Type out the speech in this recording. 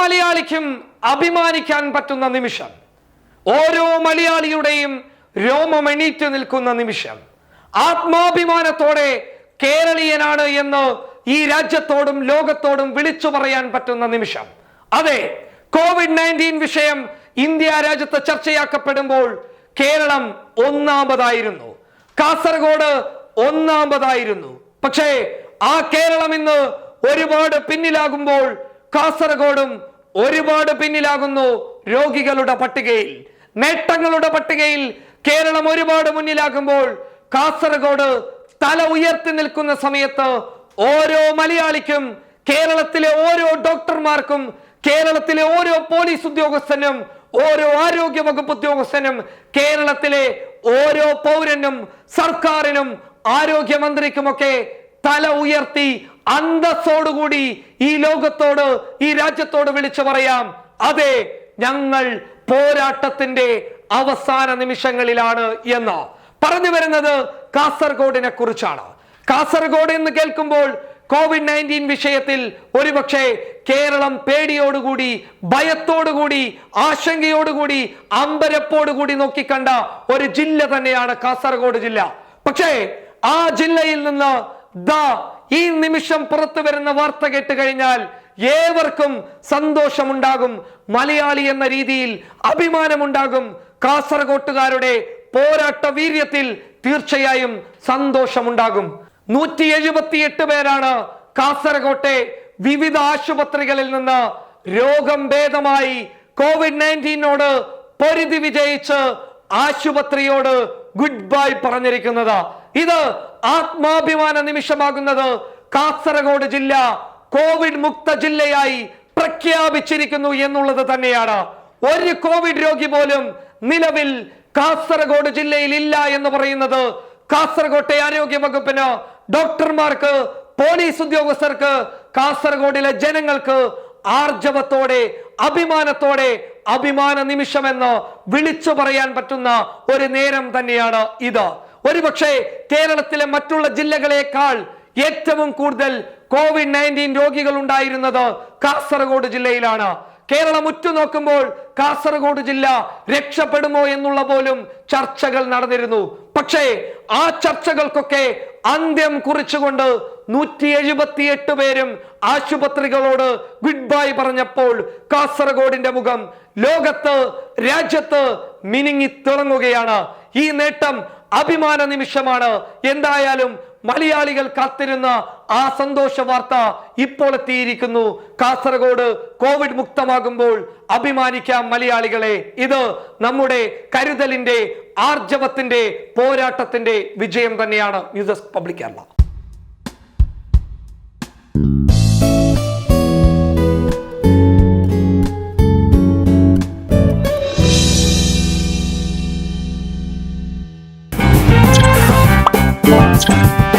മലയാളിക്കും അഭിമാനിക്കാൻ പറ്റുന്ന നിമിഷം. ഓരോ മലയാളിയുടെയും രോമം എണീറ്റ് നിൽക്കുന്ന നിമിഷം. ആത്മാഭിമാനത്തോടെ കേരളീയനാണ് എന്ന് ഈ രാജ്യത്തോടും ലോകത്തോടും വിളിച്ചു പറയാൻ പറ്റുന്ന നിമിഷം. അതെ കോവിഡ് നയന്റീൻ വിഷയം ഇന്ത്യ രാജ്യത്ത് ചർച്ചയാക്കപ്പെടുമ്പോൾ കേരളം ഒന്നാമതായിരുന്നു. കാസർഗോഡ് ഒന്നാമതായിരുന്നു. പക്ഷേ ആ കേരളം ഇന്ന് ഒരുപാട് പിന്നിലാകുമ്പോൾ കാസർഗോഡും ഒരുപാട് പിന്നിലാകുന്നു രോഗികളുടെ പട്ടികയിൽ നേട്ടങ്ങളുടെ പട്ടികയിൽ. കേരളം ഒരുപാട് മുന്നിലാകുമ്പോൾ കാസർഗോഡ് തല ഉയർത്തി നിൽക്കുന്ന സമയത്ത് ഓരോ മലയാളിക്കും കേരളത്തിലെ ഓരോ ഡോക്ടർമാർക്കും കേരളത്തിലെ ഓരോ പോലീസ് ഉദ്യോഗസ്ഥനും ഓരോ ആരോഗ്യ വകുപ്പ് ഉദ്യോഗസ്ഥനും കേരളത്തിലെ ഓരോ പൗരനും സർക്കാരിനും ആരോഗ്യമന്ത്രിക്കുമൊക്കെ തല ഉയർത്തി അന്തസ്സോടുകൂടി ഈ ലോകത്തോട് ഈ രാജ്യത്തോട് വിളിച്ചു പറയാം. അതെ ഞങ്ങൾ പോരാട്ടത്തിന്റെ അവസാന നിമിഷങ്ങളിലാണ് എന്ന്. പറഞ്ഞു വരുന്നത് കാസർഗോഡിനെ കുറിച്ചാണ്. കാസർഗോഡ് എന്ന് കേൾക്കുമ്പോൾ കോവിഡ് നയന്റീൻ വിഷയത്തിൽ ഒരുപക്ഷെ കേരളം പേടിയോടുകൂടി ഭയത്തോടുകൂടി ആശങ്കയോടുകൂടി അമ്പരപ്പോടുകൂടി നോക്കിക്കണ്ട ഒരു ജില്ല തന്നെയാണ് കാസർഗോഡ് ജില്ല. പക്ഷേ ആ ജില്ലയിൽ നിന്ന് ദാ ഈ നിമിഷം പുറത്തു വരുന്ന വാർത്ത കേട്ട് കഴിഞ്ഞാൽ ഏവർക്കും സന്തോഷമുണ്ടാകും. മലയാളി എന്ന രീതിയിൽ അഭിമാനമുണ്ടാകും. കാസർഗോട്ടുകാരുടെ പോരാട്ട വീര്യത്തിൽ തീർച്ചയായും സന്തോഷമുണ്ടാകും. നൂറ്റി എഴുപത്തിയെട്ട് പേരാണ് കാസർഗോട്ടെ വിവിധ ആശുപത്രികളിൽ നിന്ന് രോഗം ഭേദമായി കോവിഡ് നയന്റീനോട് പൊരുതി വിജയിച്ച് ആശുപത്രിയോട് ഗുഡ് ബൈ പറഞ്ഞിരിക്കുന്നത്. ഇത് ആത്മാഭിമാന നിമിഷമാകുന്നത് കാസർഗോഡ് ജില്ല കോവിഡ് മുക്ത ജില്ലയായി പ്രഖ്യാപിച്ചിരിക്കുന്നു എന്നുള്ളത് തന്നെയാണ്. ഒരു കോവിഡ് രോഗി പോലും നിലവിൽ കാസർഗോഡ് ജില്ലയിൽ ഇല്ല എന്ന് പറയുന്നത് കാസർഗോട്ടെ ആരോഗ്യ വകുപ്പിന് ഡോക്ടർമാർക്ക് പോലീസ് ഉദ്യോഗസ്ഥർക്ക് കാസർഗോഡിലെ ജനങ്ങൾക്ക് ആർജവത്തോടെ അഭിമാനത്തോടെ അഭിമാന നിമിഷമെന്ന് വിളിച്ചു പറയാൻ പറ്റുന്ന ഒരു നേരം തന്നെയാണ് ഇത്. ഒരുപക്ഷെ കേരളത്തിലെ മറ്റുള്ള ജില്ലകളെക്കാൾ ഏറ്റവും കൂടുതൽ കോവിഡ് നയന്റീൻ രോഗികൾ ഉണ്ടായിരുന്നത് കാസർഗോഡ് ജില്ലയിലാണ്. കേരളം ഉറ്റുനോക്കുമ്പോൾ കാസർഗോഡ് ജില്ല രക്ഷപ്പെടുമോ എന്നുള്ള പോലും ചർച്ചകൾ നടന്നിരുന്നു. പക്ഷേ ആ ചർച്ചകൾക്കൊക്കെ അന്ത്യം കുറിച്ചുകൊണ്ട് നൂറ്റി എഴുപത്തിയെട്ട് പേരും ആശുപത്രികളോട് ഗുഡ് ബൈ പറഞ്ഞപ്പോൾ കാസർഗോഡിന്റെ മുഖം ലോകത്ത് രാജ്യത്ത് മിനുങ്ങി തിളങ്ങുകയാണ്. ഈ നേട്ടം അഭിമാന നിമിഷമാണ്. എന്തായാലും മലയാളികൾ കാത്തിരുന്ന ആ സന്തോഷ വാർത്ത ഇപ്പോൾ എത്തിയിരിക്കുന്നു. കാസർഗോഡ് കോവിഡ് മുക്തമാകുമ്പോൾ അഭിമാനിക്കാം മലയാളികളെ. ഇത് നമ്മുടെ കരുതലിന്റെ ആർജവത്തിന്റെ പോരാട്ടത്തിന്റെ വിജയം തന്നെയാണ്. News public Kerala. next.